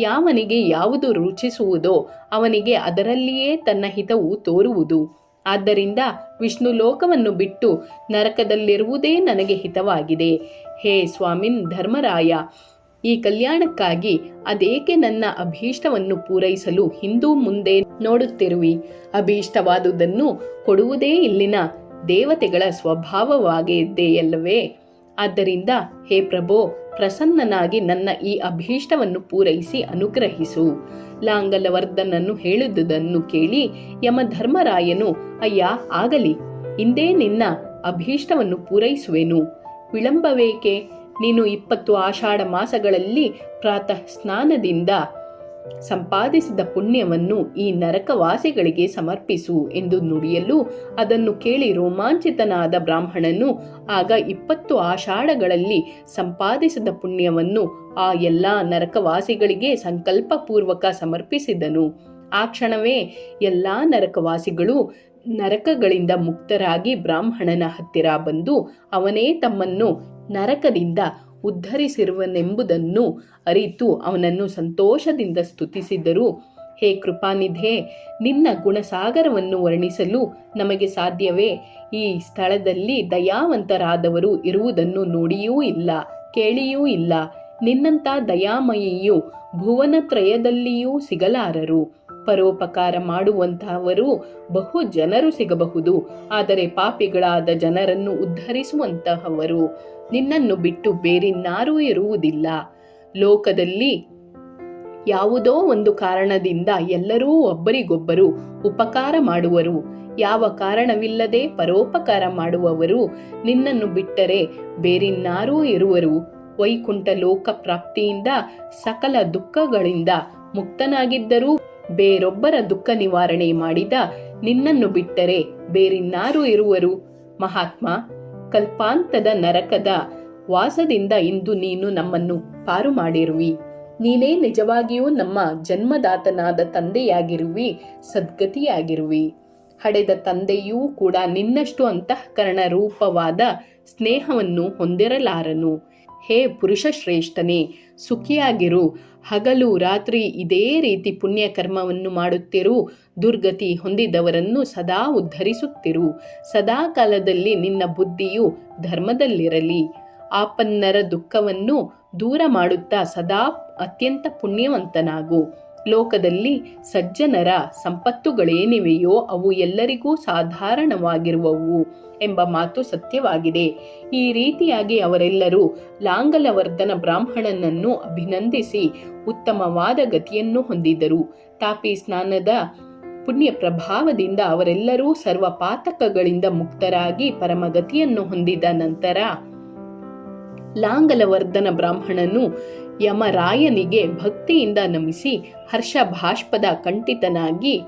ಯಾವನಿಗೆ ಯಾವುದು ರುಚಿಸುವುದೋ ಅವನಿಗೆ ಅದರಲ್ಲಿಯೇ ತನ್ನ ಹಿತವು ತೋರುವುದು. ಆದ್ದರಿಂದ ವಿಷ್ಣು ಲೋಕವನ್ನು ಬಿಟ್ಟು ನರಕದಲ್ಲಿರುವುದೇ ನನಗೆ ಹಿತವಾಗಿದೆ. ಹೇ ಸ್ವಾಮಿನ್ ಧರ್ಮರಾಯ, ಈ ಕಲ್ಯಾಣಕ್ಕಾಗಿ ಅದೇಕೆ ನನ್ನ ಅಭೀಷ್ಟವನ್ನು ಪೂರೈಸಲು ಹಿಂದೂ ಮುಂದೆ ನೋಡುತ್ತಿರುವಿ? ಅಭೀಷ್ಟವಾದುದನ್ನು ಕೊಡುವುದೇ ಇಲ್ಲಿನ ದೇವತೆಗಳ ಸ್ವಭಾವವಾಗಿದೆಯಲ್ಲವೇ? ಆದ್ದರಿಂದ, ಹೇ ಪ್ರಭೋ, ಪ್ರಸನ್ನನಾಗಿ ನನ್ನ ಈ ಅಭೀಷ್ಟವನ್ನು ಪೂರೈಸಿ ಅನುಗ್ರಹಿಸು. ಲಾಂಗಲವರ್ಧನನ್ನು ಹೇಳಿದುದನ್ನು ಕೇಳಿ ಯಮಧರ್ಮರಾಯನು, ಅಯ್ಯ, ಆಗಲಿ. ಇಂದೇ ನಿನ್ನ ಅಭೀಷ್ಟವನ್ನು ಪೂರೈಸುವೆನು. ವಿಳಂಬವೇಕೆ? ನೀನು ಇಪ್ಪತ್ತು ಆಷಾಢ ಮಾಸಗಳಲ್ಲಿ ಪ್ರಾತಃ ಸ್ನಾನದಿಂದ ಸಂಪಾದಿಸಿದ ಪುಣ್ಯವನ್ನು ಈ ನರಕವಾಸಿಗಳಿಗೆ ಸಮರ್ಪಿಸು ಎಂದು ನುಡಿಯಲು ಅದನ್ನು ಕೇಳಿ ರೋಮಾಂಚಿತನಾದ ಬ್ರಾಹ್ಮಣನು ಆಗ ಇಪ್ಪತ್ತು ಆಷಾಢಗಳಲ್ಲಿ ಸಂಪಾದಿಸಿದ ಪುಣ್ಯವನ್ನು ಆ ಎಲ್ಲ ನರಕವಾಸಿಗಳಿಗೆ ಸಂಕಲ್ಪಪೂರ್ವಕ ಸಮರ್ಪಿಸಿದನು. ಆ ಕ್ಷಣವೇ ಎಲ್ಲ ನರಕವಾಸಿಗಳು ನರಕಗಳಿಂದ ಮುಕ್ತರಾಗಿ ಬ್ರಾಹ್ಮಣನ ಹತ್ತಿರ ಬಂದು ಅವನೇ ತಮ್ಮನ್ನು ನರಕದಿಂದ ಉದ್ಧರಿಸಿರುವನೆಂಬುದನ್ನು ಅರಿತು ಅವನನ್ನು ಸಂತೋಷದಿಂದ ಸ್ತುತಿಸಿದರು. ಹೇ ಕೃಪಾನಿಧೆ, ನಿನ್ನ ಗುಣಸಾಗರವನ್ನು ವರ್ಣಿಸಲು ನಮಗೆ ಸಾಧ್ಯವೇ? ಈ ಸ್ಥಳದಲ್ಲಿ ದಯಾವಂತರಾದವರು ಇರುವುದನ್ನು ನೋಡಿಯೂ ಇಲ್ಲ, ಕೇಳಿಯೂ ಇಲ್ಲ. ನಿನ್ನಂಥ ದಯಾಮಯಿಯು ಭುವನತ್ರಯದಲ್ಲಿಯೂ ಸಿಗಲಾರರು. ಪರೋಪಕಾರ ಮಾಡುವಂತಹವರು ಬಹು ಜನರು ಸಿಗಬಹುದು. ಆದರೆ ಪಾಪಿಗಳಾದ ಜನರನ್ನು ಉದ್ಧರಿಸುವಂತಹವರು ನಿನ್ನನ್ನು ಬಿಟ್ಟು ಬೇರಿನ್ನಾರೂ ಇರುವುದಿಲ್ಲ. ಲೋಕದಲ್ಲಿ ಯಾವುದೋ ಒಂದು ಕಾರಣದಿಂದ ಎಲ್ಲರೂ ಒಬ್ಬರಿಗೊಬ್ಬರು ಉಪಕಾರ ಮಾಡುವರು. ಯಾವ ಕಾರಣವಿಲ್ಲದೆ ಪರೋಪಕಾರ ಮಾಡುವವರು ನಿನ್ನನ್ನು ಬಿಟ್ಟರೆ ಬೇರಿನ್ನಾರೂ ಇರುವರು. ವೈಕುಂಠ ಲೋಕ ಪ್ರಾಪ್ತಿಯಿಂದ ಸಕಲ ದುಃಖಗಳಿಂದ ಮುಕ್ತನಾಗಿದ್ದರೂ ಬೇರೊಬ್ಬರ ದುಃಖ ನಿವಾರಣೆ ಮಾಡಿದ ನಿನ್ನನ್ನು ಬಿಟ್ಟರೆ ಬೇರಿನ್ನಾರು ಇರುವರು? ಮಹಾತ್ಮ, ಕಲ್ಪಾಂತದ ನರಕದ ವಾಸದಿಂದ ಇಂದು ನೀನು ನಮ್ಮನ್ನು ಪಾರು ಮಾಡಿರುವಿ. ನೀನೇ ನಿಜವಾಗಿಯೂ ನಮ್ಮ ಜನ್ಮದಾತನಾದ ತಂದೆಯಾಗಿರುವಿ, ಸದ್ಗತಿಯಾಗಿರುವಿ. ಹಡೆದ ತಂದೆಯೂ ಕೂಡ ನಿನ್ನಷ್ಟು ಅಂತಃಕರಣ ರೂಪವಾದ ಸ್ನೇಹವನ್ನು ಹೊಂದಿರಲಾರನು. ಹೇ ಪುರುಷ ಶ್ರೇಷ್ಠನೇ ಸುಖಿಯಾಗಿರು. ಹಗಲು ರಾತ್ರಿ ಇದೇ ರೀತಿ ಪುಣ್ಯಕರ್ಮವನ್ನು ಮಾಡುತ್ತಿರು, ದುರ್ಗತಿ ಹೊಂದಿದವರನ್ನು ಸದಾ ಉದ್ಧರಿಸುತ್ತಿರು. ಸದಾ ಕಾಲದಲ್ಲಿ ನಿನ್ನ ಬುದ್ಧಿಯು ಧರ್ಮದಲ್ಲಿರಲಿ. ಆಪನ್ನರ ದುಃಖವನ್ನು ದೂರ ಮಾಡುತ್ತಾ ಸದಾ ಅತ್ಯಂತ ಪುಣ್ಯವಂತನಾಗು. ಲೋಕದಲ್ಲಿ ಸಜ್ಜನರ ಸಂಪತ್ತುಗಳೇನಿವೆಯೋ ಅವು ಎಲ್ಲರಿಗೂ ಸಾಧಾರಣವಾಗಿರುವವು ಎಂಬ ಮಾತು ಸತ್ಯವಾಗಿದೆ. ಈ ರೀತಿಯಾಗಿ ಅವರೆಲ್ಲರೂ ಲಾಂಗಲವರ್ಧನ ಬ್ರಾಹ್ಮಣನನ್ನು ಅಭಿನಂದಿಸಿ ಉತ್ತಮವಾದ ಗತಿಯನ್ನು ಹೊಂದಿದರು. ತಾಪಿ ಸ್ನಾನದ ಪುಣ್ಯ ಪ್ರಭಾವದಿಂದ ಅವರೆಲ್ಲರೂ ಸರ್ವ ಪಾತಕಗಳಿಂದ ಮುಕ್ತರಾಗಿ ಪರಮಗತಿಯನ್ನು ಹೊಂದಿದ ನಂತರ ಲಾಂಗಲವರ್ಧನ ಬ್ರಾಹ್ಮಣನು ಯಮರಾಯನಿಗೆ ಭಕ್ತಿಯಿಂದ ನಮಿಸಿ ಹರ್ಷ ಭಾಷ್ಪದ ಕಂಠಿತನಾಗಿ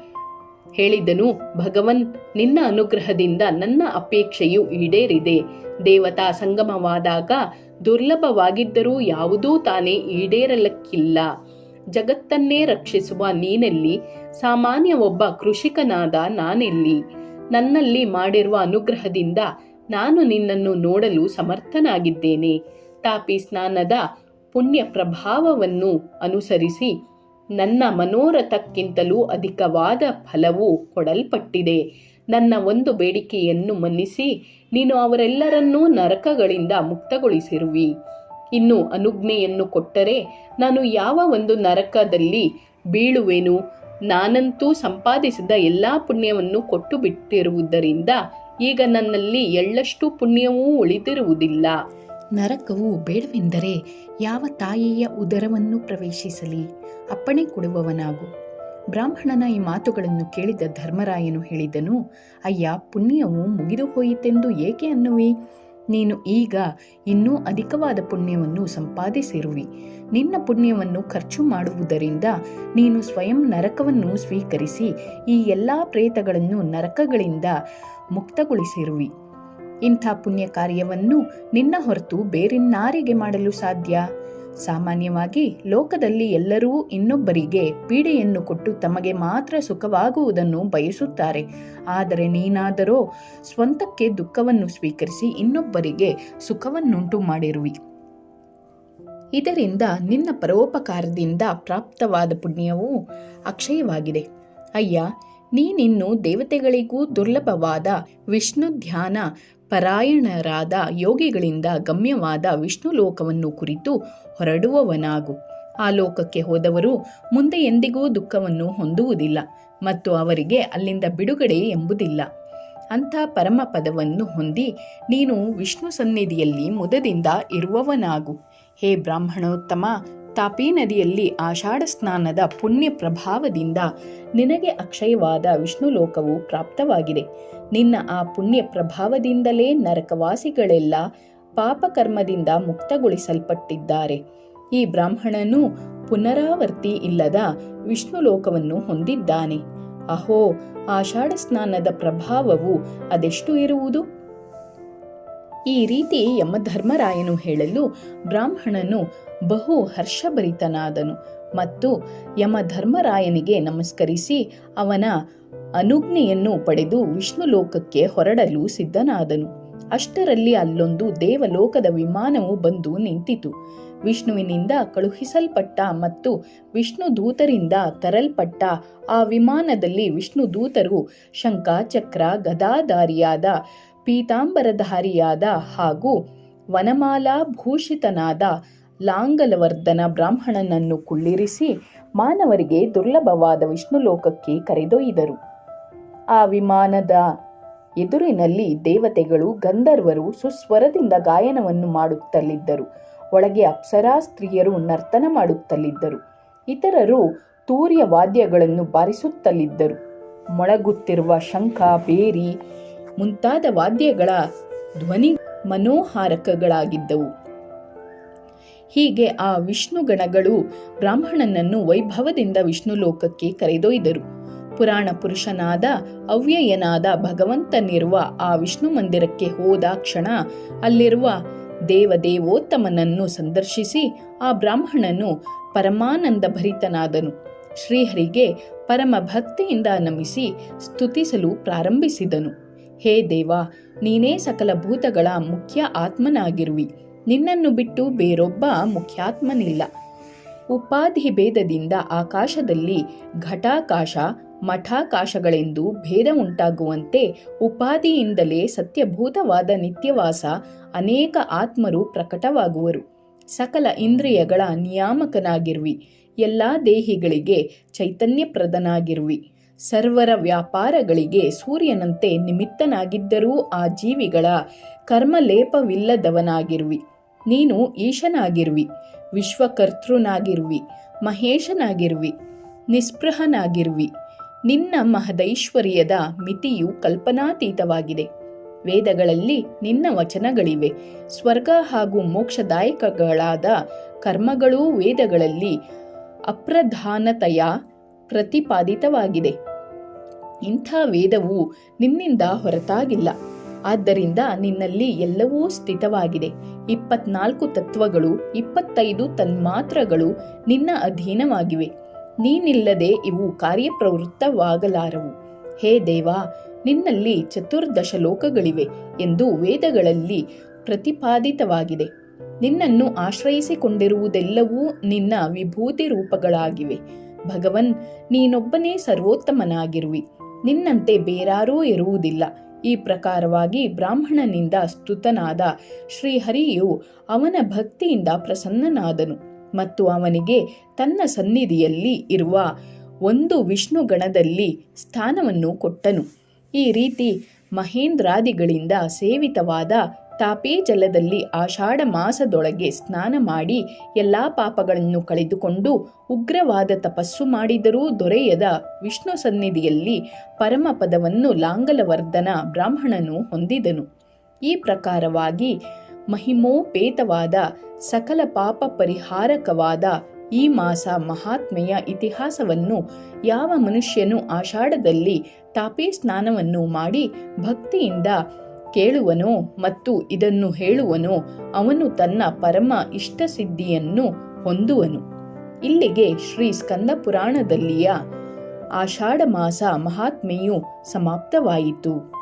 ಹೇಳಿದನು, ಭಗವನ್, ನಿನ್ನ ಅನುಗ್ರಹದಿಂದ ನನ್ನ ಅಪೇಕ್ಷೆಯು ಈಡೇರಿದೆ. ದೇವತಾ ಸಂಗಮವಾದಾಗ ದುರ್ಲಭವಾಗಿದ್ದರೂ ಯಾವುದೂ ತಾನೇ ಈಡೇರಲಕ್ಕಿಲ್ಲ. ಜಗತ್ತನ್ನೇ ರಕ್ಷಿಸುವ ನೀನೆಲ್ಲಿ? ಸಾಮಾನ್ಯ ಒಬ್ಬ ಕೃಷಿಕನಾದ ನಾನೆಲ್ಲಿ? ನನ್ನಲ್ಲಿ ಮಾಡಿರುವ ಅನುಗ್ರಹದಿಂದ ನಾನು ನಿನ್ನನ್ನು ನೋಡಲು ಸಮರ್ಥನಾಗಿದ್ದೇನೆ. ತಾಪಿ ಸ್ನಾನದ ಪುಣ್ಯ ಪ್ರಭಾವವನ್ನು ಅನುಸರಿಸಿ ನನ್ನ ಮನೋರಥಕ್ಕಿಂತಲೂ ಅಧಿಕವಾದ ಫಲವು ಕೊಡಲ್ಪಟ್ಟಿದೆ. ನನ್ನ ಒಂದು ಬೇಡಿಕೆಯನ್ನು ಮನ್ನಿಸಿ ನೀನು ಅವರೆಲ್ಲರನ್ನೂ ನರಕಗಳಿಂದ ಮುಕ್ತಗೊಳಿಸಿರುವಿ. ಇನ್ನು ಅನುಜ್ಞೆಯನ್ನು ಕೊಟ್ಟರೆ ನಾನು ಯಾವ ಒಂದು ನರಕದಲ್ಲಿ ಬೀಳುವೆನು? ನಾನಂತೂ ಸಂಪಾದಿಸಿದ ಎಲ್ಲ ಪುಣ್ಯವನ್ನು ಕೊಟ್ಟು ಬಿಟ್ಟಿರುವುದರಿಂದ ಈಗ ನನ್ನಲ್ಲಿ ಎಳ್ಳಷ್ಟು ಪುಣ್ಯವೂ ಉಳಿದಿರುವುದಿಲ್ಲ. ನರಕವು ಬೇಡವೆಂದರೆ ಯಾವ ತಾಯಿಯ ಉದರವನ್ನು ಪ್ರವೇಶಿಸಲಿ? ಅಪ್ಪಣೆ ಕೊಡುವವನಾಗು. ಬ್ರಾಹ್ಮಣನ ಈ ಮಾತುಗಳನ್ನು ಕೇಳಿದ ಧರ್ಮರಾಯನು ಹೇಳಿದನು, ಅಯ್ಯ, ಪುಣ್ಯವು ಮುಗಿದು ಹೋಯಿತೆಂದು ಏಕೆ ಅನ್ನುವಿ? ನೀನು ಈಗ ಇನ್ನೂ ಅಧಿಕವಾದ ಪುಣ್ಯವನ್ನು ಸಂಪಾದಿಸಿರುವಿ. ನಿನ್ನ ಪುಣ್ಯವನ್ನು ಖರ್ಚು ಮಾಡುವುದರಿಂದ ನೀನು ಸ್ವಯಂ ನರಕವನ್ನು ಸ್ವೀಕರಿಸಿ ಈ ಎಲ್ಲ ಪ್ರೇತಗಳನ್ನು ನರಕಗಳಿಂದ ಮುಕ್ತಗೊಳಿಸಿರುವಿ. ಇಂಥ ಪುಣ್ಯ ಕಾರ್ಯವನ್ನು ನಿನ್ನ ಹೊರತು ಬೇರಿನ್ನಾರಿಗೆ ಮಾಡಲು ಸಾಧ್ಯ? ಸಾಮಾನ್ಯವಾಗಿ ಲೋಕದಲ್ಲಿ ಎಲ್ಲರೂ ಇನ್ನೊಬ್ಬರಿಗೆ ಪೀಡೆಯನ್ನು ಕೊಟ್ಟು ತಮಗೆ ಮಾತ್ರ ಸುಖವಾಗುವುದನ್ನು ಬಯಸುತ್ತಾರೆ. ಆದರೆ ನೀನಾದರೋ ಸ್ವಂತಕ್ಕೆ ದುಃಖವನ್ನು ಸ್ವೀಕರಿಸಿ ಇನ್ನೊಬ್ಬರಿಗೆ ಸುಖವನ್ನುಂಟು ಮಾಡಿರುವಿ. ಇದರಿಂದ ನಿನ್ನ ಪರೋಪಕಾರದಿಂದ ಪ್ರಾಪ್ತವಾದ ಪುಣ್ಯವು ಅಕ್ಷಯವಾಗಿದೆ. ಅಯ್ಯ, ನೀನಿನ್ನು ದೇವತೆಗಳಿಗೂ ದುರ್ಲಭವಾದ ವಿಷ್ಣು ಧ್ಯಾನ ಪರಾಯಣರಾದ ಯೋಗಿಗಳಿಂದ ಗಮ್ಯವಾದ ವಿಷ್ಣು ಲೋಕವನ್ನು ಕುರಿತು ಹೊರಡುವವನಾಗು. ಆ ಲೋಕಕ್ಕೆ ಹೋದವರು ಮುಂದೆ ಎಂದಿಗೂ ದುಃಖವನ್ನು ಹೊಂದುವುದಿಲ್ಲ ಮತ್ತು ಅವರಿಗೆ ಅಲ್ಲಿಂದ ಬಿಡುಗಡೆ ಎಂಬುದಿಲ್ಲ. ಅಂಥ ಪರಮ ಪದವನ್ನು ಹೊಂದಿ ನೀನು ವಿಷ್ಣು ಸನ್ನಿಧಿಯಲ್ಲಿ ಮುದದಿಂದ ಇರುವವನಾಗು. ಹೇ ಬ್ರಾಹ್ಮಣೋತ್ತಮ ತಾಪಿ ನದಿಯಲ್ಲಿ ಆಷಾಢ ಸ್ನಾನದ ಪುಣ್ಯ ಪ್ರಭಾವದಿಂದ ನಿನಗೆ ಅಕ್ಷಯವಾದ ವಿಷ್ಣು ಲೋಕವು ಪ್ರಾಪ್ತವಾಗಿದೆ. ನಿನ್ನ ಆ ಪುಣ್ಯ ಪ್ರಭಾವದಿಂದಲೇ ನರಕವಾಸಿಗಳೆಲ್ಲ ಪಾಪಕರ್ಮದಿಂದ ಮುಕ್ತಗೊಳಿಸಲ್ಪಟ್ಟಿದ್ದಾರೆ. ಈ ಬ್ರಾಹ್ಮಣನು ಪುನರಾವರ್ತಿ ಇಲ್ಲದ ವಿಷ್ಣು ಲೋಕವನ್ನು ಹೊಂದಿದ್ದಾನೆ. ಅಹೋ, ಆಷಾಢ ಸ್ನಾನದ ಪ್ರಭಾವವು ಅದೆಷ್ಟು ಇರುವುದು? ಈ ರೀತಿ ಯಮಧರ್ಮರಾಯನು ಹೇಳಲು ಬ್ರಾಹ್ಮಣನು ಬಹು ಹರ್ಷಭರಿತನಾದನು ಮತ್ತು ಯಮಧರ್ಮರಾಯನಿಗೆ ನಮಸ್ಕರಿಸಿ ಅವನ ಅನುಜ್ಞೆಯನ್ನು ಪಡೆದು ವಿಷ್ಣು ಲೋಕಕ್ಕೆ ಹೊರಡಲು ಸಿದ್ಧನಾದನು. ಅಷ್ಟರಲ್ಲಿ ಅಲ್ಲೊಂದು ದೇವಲೋಕದ ವಿಮಾನವು ಬಂದು ನಿಂತಿತು. ವಿಷ್ಣುವಿನಿಂದ ಕಳುಹಿಸಲ್ಪಟ್ಟ ಮತ್ತು ವಿಷ್ಣು ದೂತರಿಂದ ತರಲ್ಪಟ್ಟ ಆ ವಿಮಾನದಲ್ಲಿ ವಿಷ್ಣು ದೂತರು ಶಂಖ ಚಕ್ರ ಗದಾಧಾರಿಯಾದ ಪೀತಾಂಬರಧಾರಿಯಾದ ಹಾಗೂ ವನಮಾಲಾ ಭೂಷಿತನಾದ ಲಾಂಗಲವರ್ಧನ ಬ್ರಾಹ್ಮಣನನ್ನು ಕುಳ್ಳಿರಿಸಿ ಮಾನವರಿಗೆ ದುರ್ಲಭವಾದ ವಿಷ್ಣು ಲೋಕಕ್ಕೆ ಕರೆದೊಯ್ದರು. ಆ ವಿಮಾನದ ಎದುರಿನಲ್ಲಿ ದೇವತೆಗಳು, ಗಂಧರ್ವರು ಸುಸ್ವರದಿಂದ ಗಾಯನವನ್ನು ಮಾಡುತ್ತಲಿದ್ದರು. ಒಳಗೆ ಅಪ್ಸರಾ ಸ್ತ್ರೀಯರು ನರ್ತನ ಮಾಡುತ್ತಲಿದ್ದರು. ಇತರರು ತೂರ್ಯ ವಾದ್ಯಗಳನ್ನು ಬಾರಿಸುತ್ತಲಿದ್ದರು. ಮೊಳಗುತ್ತಿರುವ ಶಂಖ, ಬೇರಿ ಮುಂತಾದ ವಾದ್ಯಗಳ ಧ್ವನಿ ಮನೋಹಾರಕಗಳಾಗಿದ್ದವು. ಹೀಗೆ ಆ ವಿಷ್ಣು ಗಣಗಳು ಬ್ರಾಹ್ಮಣನನ್ನು ವೈಭವದಿಂದ ವಿಷ್ಣು ಲೋಕಕ್ಕೆ ಕರೆದೊಯ್ದರು. ಪುರಾಣ ಪುರುಷನಾದ, ಅವ್ಯಯನಾದ ಭಗವಂತನಿರುವ ಆ ವಿಷ್ಣು ಮಂದಿರಕ್ಕೆ ಹೋದ ಕ್ಷಣ ಅಲ್ಲಿರುವ ದೇವದೇವೋತ್ತಮನನ್ನು ಸಂದರ್ಶಿಸಿ ಆ ಬ್ರಾಹ್ಮಣನು ಪರಮಾನಂದ ಭರಿತನಾದನು ಶ್ರೀಹರಿಗೆ ಪರಮ ಭಕ್ತಿಯಿಂದ ನಮಿಸಿ ಸ್ತುತಿಸಲು ಪ್ರಾರಂಭಿಸಿದನು. ಹೇ ದೇವ, ನೀನೇ ಸಕಲ ಭೂತಗಳ ಮುಖ್ಯ ಆತ್ಮನಾಗಿರುವಿ. ನಿನ್ನನ್ನು ಬಿಟ್ಟು ಬೇರೊಬ್ಬ ಮುಖ್ಯಾತ್ಮನಿಲ್ಲ. ಉಪಾಧಿ ಭೇದದಿಂದ ಆಕಾಶದಲ್ಲಿ ಘಟಾಕಾಶ, ಮಠಾಕಾಶಗಳೆಂದು ಭೇದ ಉಂಟಾಗುವಂತೆ ಉಪಾಧಿಯಿಂದಲೇ ಸತ್ಯಭೂತವಾದ ನಿತ್ಯವಾಸ ಅನೇಕ ಆತ್ಮರು ಪ್ರಕಟವಾಗುವರು. ಸಕಲ ಇಂದ್ರಿಯಗಳ ನಿಯಾಮಕನಾಗಿರುವಿ. ಎಲ್ಲ ದೇಹಿಗಳಿಗೆ ಚೈತನ್ಯಪ್ರದನಾಗಿರುವಿ. ಸರ್ವರ ವ್ಯಾಪಾರಗಳಿಗೆ ಸೂರ್ಯನಂತೆ ನಿಮಿತ್ತನಾಗಿದ್ದರೂ ಆ ಜೀವಿಗಳ ಕರ್ಮಲೇಪವಿಲ್ಲದವನಾಗಿರುವಿ. ನೀನು ಈಶನಾಗಿರುವಿ, ವಿಶ್ವಕರ್ತೃನಾಗಿರುವಿ, ಮಹೇಶನಾಗಿರುವಿ, ನಿಸ್ಪೃಹನಾಗಿರುವಿ. ನಿನ್ನ ಮಹದೈಶ್ವರ್ಯದ ಮಿತಿಯು ಕಲ್ಪನಾತೀತವಾಗಿದೆ. ವೇದಗಳಲ್ಲಿ ನಿನ್ನ ವಚನಗಳಿವೆ. ಸ್ವರ್ಗ ಹಾಗೂ ಮೋಕ್ಷದಾಯಕಗಳಾದ ಕರ್ಮಗಳೂ ವೇದಗಳಲ್ಲಿ ಅಪ್ರಧಾನತೆಯ ಪ್ರತಿಪಾದಿತವಾಗಿದೆ. ಇಂಥ ವೇದವು ನಿನ್ನಿಂದ ಹೊರತಾಗಿಲ್ಲ. ಆದ್ದರಿಂದ ನಿನ್ನಲ್ಲಿ ಎಲ್ಲವೂ ಸ್ಥಿತವಾಗಿದೆ. ಇಪ್ಪತ್ನಾಲ್ಕು ತತ್ವಗಳು, ಇಪ್ಪತ್ತೈದು ತನ್ಮಾತ್ರಗಳು ನಿನ್ನ ಅಧೀನವಾಗಿವೆ. ನೀನಿಲ್ಲದೆ ಇವು ಕಾರ್ಯಪ್ರವೃತ್ತವಾಗಲಾರವು. ಹೇ ದೇವ, ನಿನ್ನಲ್ಲಿ ಚತುರ್ದಶ ಲೋಕಗಳಿವೆ ಎಂದು ವೇದಗಳಲ್ಲಿ ಪ್ರತಿಪಾದಿತವಾಗಿದೆ. ನಿನ್ನನ್ನು ಆಶ್ರಯಿಸಿಕೊಂಡಿರುವುದೆಲ್ಲವೂ ನಿನ್ನ ವಿಭೂತಿ ರೂಪಗಳಾಗಿವೆ ಭಗವನ್, ನೀನೊಬ್ಬನೇ ಸರ್ವೋತ್ತಮನಾಗಿರುವಿ. ನಿನ್ನಂತೆ ಬೇರಾರೂ ಇರುವುದಿಲ್ಲ. ಈ ಪ್ರಕಾರವಾಗಿ ಬ್ರಾಹ್ಮಣನಿಂದ ಸ್ತುತನಾದ ಶ್ರೀಹರಿಯು ಅವನ ಭಕ್ತಿಯಿಂದ ಪ್ರಸನ್ನನಾದನು ಮತ್ತು ಅವನಿಗೆ ತನ್ನ ಸನ್ನಿಧಿಯಲ್ಲಿ ಇರುವ ಒಂದು ವಿಷ್ಣು ಗಣದಲ್ಲಿ ಸ್ಥಾನವನ್ನು ಕೊಟ್ಟನು. ಈ ರೀತಿ ಮಹೇಂದ್ರಾದಿಗಳಿಂದ ಸೇವಿತವಾದ ತಾಪೇ ಜಲದಲ್ಲಿ ಆಷಾಢ ಮಾಸದೊಳಗೆ ಸ್ನಾನ ಮಾಡಿ ಎಲ್ಲ ಪಾಪಗಳನ್ನು ಕಳೆದುಕೊಂಡು ಉಗ್ರವಾದ ತಪಸ್ಸು ಮಾಡಿದರೂ ದೊರೆಯದ ವಿಷ್ಣು ಸನ್ನಿಧಿಯಲ್ಲಿ ಪರಮಪದವನ್ನು ಲಾಂಗಲವರ್ಧನ ಬ್ರಾಹ್ಮಣನು ಹೊಂದಿದನು. ಈ ಪ್ರಕಾರವಾಗಿ ಮಹಿಮೋಪೇತವಾದ ಸಕಲ ಪಾಪ ಪರಿಹಾರಕವಾದ ಈ ಮಾಸ ಮಹಾತ್ಮೆಯ ಇತಿಹಾಸವನ್ನು ಯಾವ ಮನುಷ್ಯನು ಆಷಾಢದಲ್ಲಿ ತಾಪೇ ಸ್ನಾನವನ್ನು ಮಾಡಿ ಭಕ್ತಿಯಿಂದ ಕೇಳುವನೋ ಮತ್ತು ಇದನ್ನು ಹೇಳುವನೋ, ಅವನು ತನ್ನ ಪರಮ ಇಷ್ಟಸಿದ್ಧಿಯನ್ನು ಹೊಂದುವನು. ಇಲ್ಲಿಗೆ ಶ್ರೀ ಸ್ಕಂದ ಪುರಾಣದಲ್ಲಿಯ ಆಷಾಢ ಮಾಸ ಮಹಾತ್ಮೆಯು ಸಮಾಪ್ತವಾಯಿತು.